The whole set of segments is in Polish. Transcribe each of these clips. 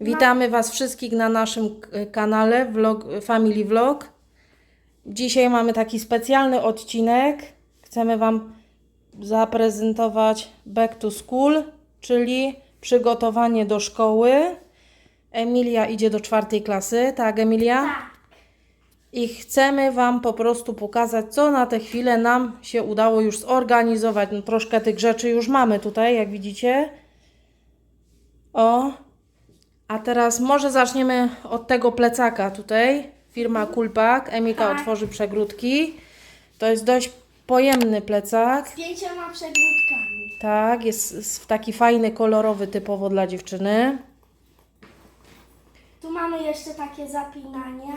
Witamy Was wszystkich na naszym kanale vlog, Family Vlog. Dzisiaj mamy taki specjalny odcinek. Chcemy Wam zaprezentować Back to School, czyli przygotowanie do szkoły. Emilia idzie do czwartej klasy, tak Emilia? Tak. I chcemy Wam po prostu pokazać, co na tę chwilę nam się udało już zorganizować. No, troszkę tych rzeczy już mamy tutaj, jak widzicie. O, a teraz może zaczniemy od tego plecaka tutaj. Firma Kulpak. Emika Tak. otworzy przegródki. To jest dość pojemny plecak. Z pięcioma przegródkami. Tak, jest jest taki fajny, kolorowy, typowo dla dziewczyny. Tu mamy jeszcze takie zapinanie.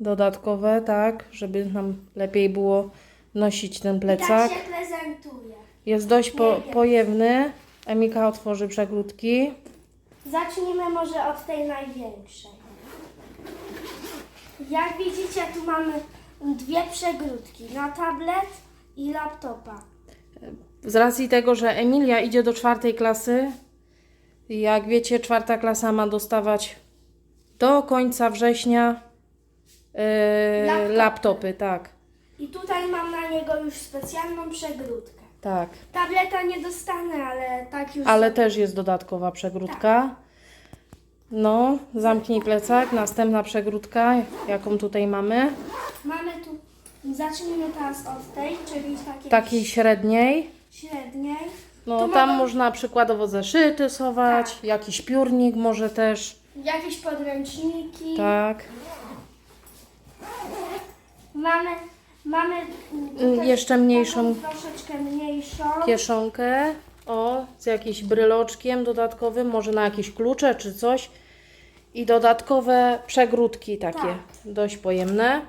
Dodatkowe, tak, żeby nam lepiej było nosić ten I plecak. tak się prezentuje. Jest dość po, pojemny. Emika otworzy przegródki. Zacznijmy może od tej największej. Jak widzicie, tu mamy dwie przegródki. Na tablet i laptopa. Z racji tego, że Emilia idzie do czwartej klasy, jak wiecie, czwarta klasa ma dostawać do końca września yy, Laptopy. laptopy, tak. I tutaj mam na niego już specjalną przegródkę. Tak. Tableta nie dostanę, ale tak już... Ale też jest dodatkowa przegródka. No, zamknij plecak. Następna przegródka, jaką tutaj mamy. Mamy tu... Zacznijmy teraz od tej, czyli takiej Takiej średniej. średniej. No, Tu tam można przykładowo zeszyty schować, jakiś piórnik może też. Jakieś podręczniki. Tak. Mamy, mamy Y, tutaj jeszcze mniejszą taką mniejszą. kieszonkę. O, z jakimś bryloczkiem dodatkowym, może na jakieś klucze czy coś. I dodatkowe przegródki takie, Tak. dość pojemne.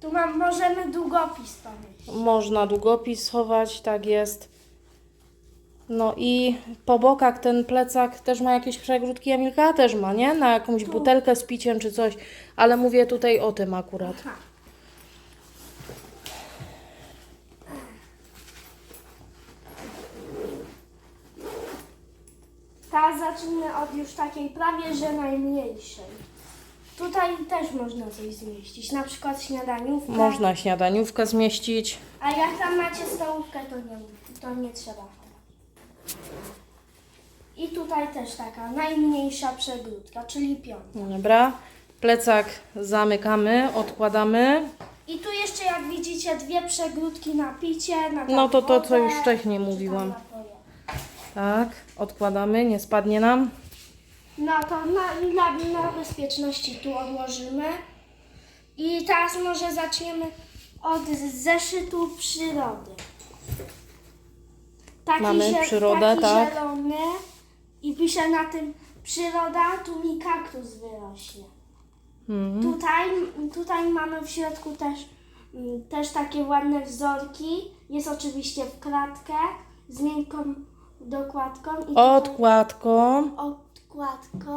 Tu mam, możemy długopis pomieścić. Można długopis schować, tak jest. No i po bokach ten plecak też ma jakieś przegródki, Emilka też ma, nie? Na jakąś butelkę z piciem czy coś, ale mówię tutaj o tym akurat. Aha. Zacznijmy od już takiej prawie że najmniejszej. Tutaj też można coś zmieścić, na przykład śniadaniówkę. Można śniadaniówkę zmieścić. A jak tam macie stołówkę, to nie, to nie trzeba. I tutaj też taka najmniejsza przegródka, czyli piąta. Dobra. Plecak zamykamy, odkładamy. I tu jeszcze jak widzicie dwie przegródki na picie, na No to to, co wodę, już wcześniej czy tam mówiłam. Tak, odkładamy, nie spadnie nam. No to na, dla, dla bezpieczności tu odłożymy. I teraz może zaczniemy od zeszytu przyrody. Taki, Mamy przyrodę, taki tak. zielony i pisze na tym przyroda, tu mi kaktus wyrośnie. Mhm. Tutaj, tutaj mamy w środku też, mm, też takie ładne wzorki. Jest oczywiście w kratkę z miękką dokładką i tutaj Odkładką. odkładką.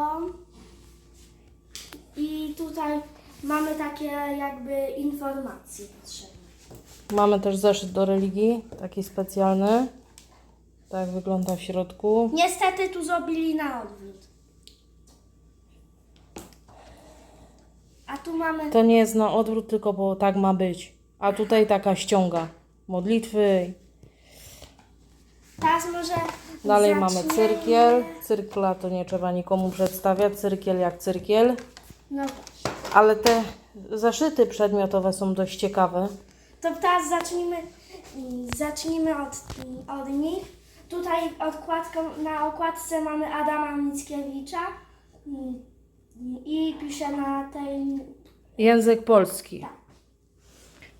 I tutaj mamy takie jakby informacje potrzebne. Mamy też zeszyt do religii, taki specjalny. Tak wygląda w środku. Niestety tu zrobili na odwrót. A tu mamy To nie jest na odwrót, tylko bo tak ma być. A tutaj taka ściąga. Modlitwy. Teraz może Dalej mamy zaczniemy- cyrkiel. Cyrkla to nie trzeba nikomu przedstawiać. Cyrkiel jak cyrkiel. No Ale te zeszyty przedmiotowe są dość ciekawe. to teraz zacznijmy, zacznijmy od, od nich. Tutaj odkładką, na okładce mamy Adama Mickiewicza i pisze na tej Język polski.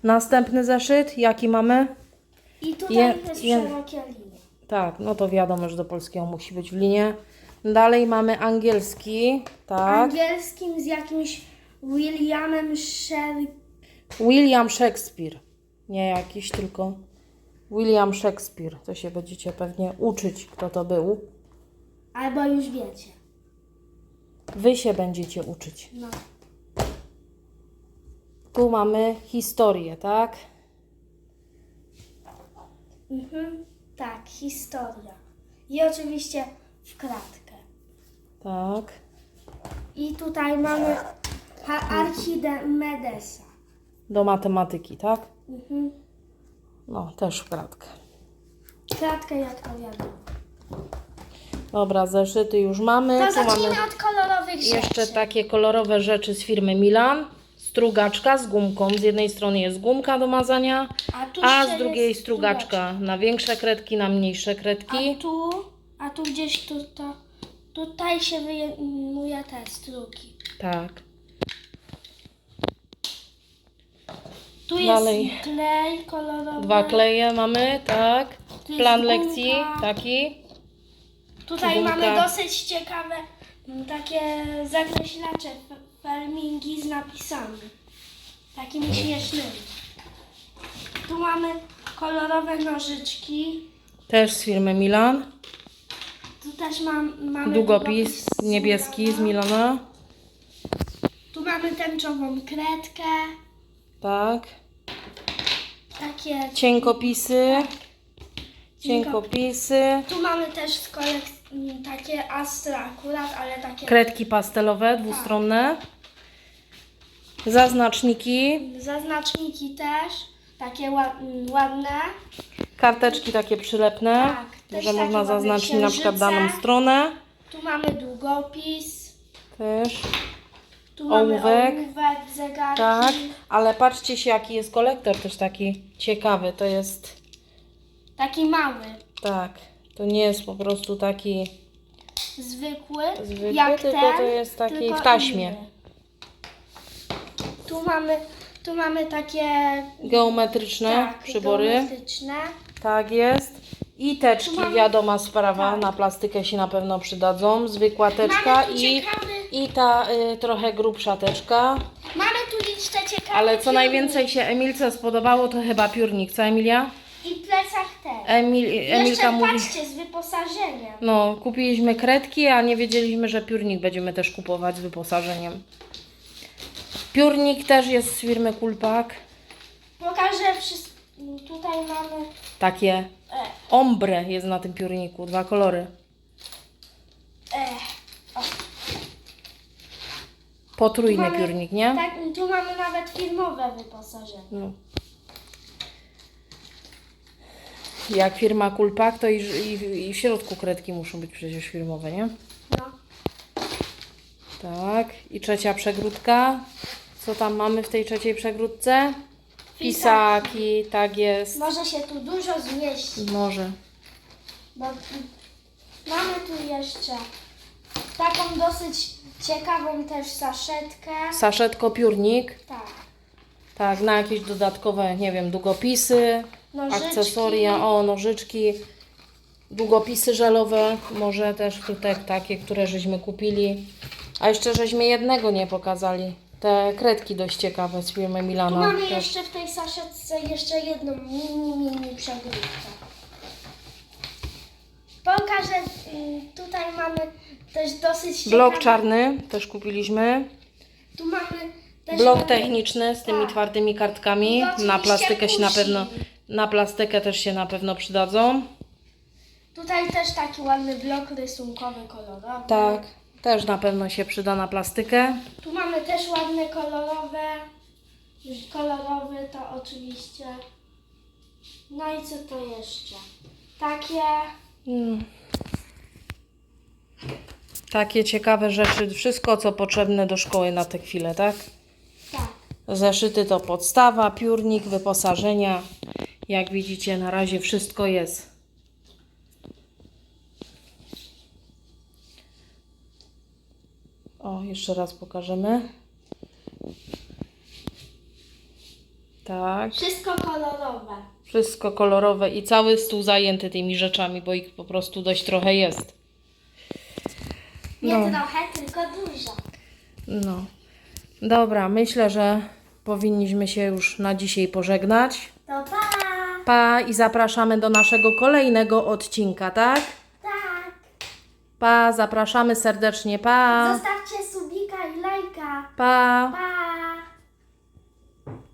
Następny zeszyt, jaki mamy? I tutaj Je- jest je- szerokie linie. Tak, no to wiadomo, że do polskiego musi być w linie. Dalej mamy angielski, tak. Angielskim z jakimś Williamem Sher... William Shakespeare. Nie jakiś, tylko William Shakespeare. To się będziecie pewnie uczyć, kto to był. Albo już wiecie. Wy się będziecie uczyć. No. Tu mamy historię, tak? Mhm. Tak, historia. I oczywiście w kratkę. Tak. I tutaj mamy Archimedesa. Do matematyki, tak? Mhm. No, też w kratkę. Kratkę jak to wiadomo. Dobra, zeszyty już mamy. To Tu zacznijmy mamy od kolorowych rzeczy. jeszcze takie kolorowe rzeczy z firmy Milan. Strugaczka z gumką. Z jednej strony jest gumka do mazania, A, tu a jeszcze z drugiej jest strugaczka na większe kredki, na mniejsze A kredki. tu, a tu gdzieś tu, to, tutaj się wyjmuje te struki. Tak. Tu jest Dalej. klej kolorowy. Dwa kleje mamy, tak. Jest Plan gumka. lekcji taki. Tutaj mamy dosyć ciekawe m, takie zakreślacze, f- felmingi z napisami. Takimi śmiesznymi. Tu mamy kolorowe nożyczki. Też z firmy Milan. Tu też mam, mamy Długopis z niebieski z Milana. Tu mamy tęczową kredkę. Tak. Takie Cienkopisy. Cienko- Cienkopisy. Tu mamy też z kolekcji takie Astra akurat, ale takie Kredki pastelowe, dwustronne. Zaznaczniki. zaznaczniki też, takie ła- m, ładne. Karteczki takie przylepne, Tak, też że takie można zaznaczyć na przykład księżyce. daną stronę. Tu mamy długopis, Też. tu mamy Ołówek. ołówek, zegarki. Tak, ale patrzcie się jaki jest kolektor też taki ciekawy. To jest, Taki mały, tak, to nie jest po prostu taki zwykły, zwykły, jak tylko ten, to jest taki tylko w taśmie. inny. Tu mamy, tu mamy takie Geometryczne tak, przybory. geometryczne. Tak jest. I teczki, wiadoma sprawa, tak. na plastykę się na pewno przydadzą. Zwykła teczka Mamy tu i, ciekawy, i ta y, trochę grubsza teczka. mamy tu jeszcze ciekawe Ale co najwięcej się Emilce spodobało, to chyba piórnik. Co Emilia? I plecak też. Emil, Emilka Jeszcze mówi... patrzcie, z wyposażeniem. No, kupiliśmy kredki, a nie wiedzieliśmy, że piórnik będziemy też kupować z wyposażeniem. Piórnik też jest z firmy Kulpak. Pokażę wszystko. Tutaj mamy Takie e, ombre jest na tym piórniku, dwa kolory. e, Potrójny mamy- piórnik, nie? tak, tu mamy nawet filmowe wyposażenie. No. Jak firma Kulpak, to i, i, i w środku kredki muszą być przecież firmowe, nie? No. Tak. I trzecia przegródka. Co tam mamy w tej trzeciej przegródce? Pisaki, tak jest. Może się tu dużo zmieści. Może. Bo mamy tu jeszcze taką dosyć ciekawą też saszetkę. Saszetko piórnik. Tak. Tak, na jakieś dodatkowe, nie wiem, długopisy, Nożyczki. akcesoria, o, nożyczki, długopisy żelowe, może też tutaj takie, które żeśmy kupili. A jeszcze żeśmy jednego nie pokazali. Te kredki dość ciekawe z firmy Tu Milana. mamy też. jeszcze w tej saszetce jeszcze jedną mini, mini przegródkę. Pokażę, mm, tutaj mamy też dosyć Blok ciekawe- czarny też kupiliśmy. Tu mamy też Blok mamy- techniczny z tymi Tak. twardymi kartkami. I Na plastykę się na pewno, na plastykę też się na pewno przydadzą. Tutaj też taki ładny blok rysunkowy, kolorowy. Tak, też na pewno się przyda na plastykę. Tu mamy też ładne kolorowe. Już kolorowy to oczywiście. No i co to jeszcze? Takie. Mm. Takie ciekawe rzeczy, wszystko co potrzebne do szkoły na tę chwilę, tak? Tak. Zeszyty to podstawa, piórnik, wyposażenia. Jak widzicie, na razie wszystko jest. O, jeszcze raz pokażemy. Tak, Wszystko kolorowe. wszystko kolorowe i cały stół zajęty tymi rzeczami, bo ich po prostu dość trochę jest. Nie No. trochę, tylko dużo. No. Dobra, myślę, że powinniśmy się już na dzisiaj pożegnać. To pa! Pa i zapraszamy do naszego kolejnego odcinka, tak? Tak. Pa, zapraszamy serdecznie, pa. Zostawcie 八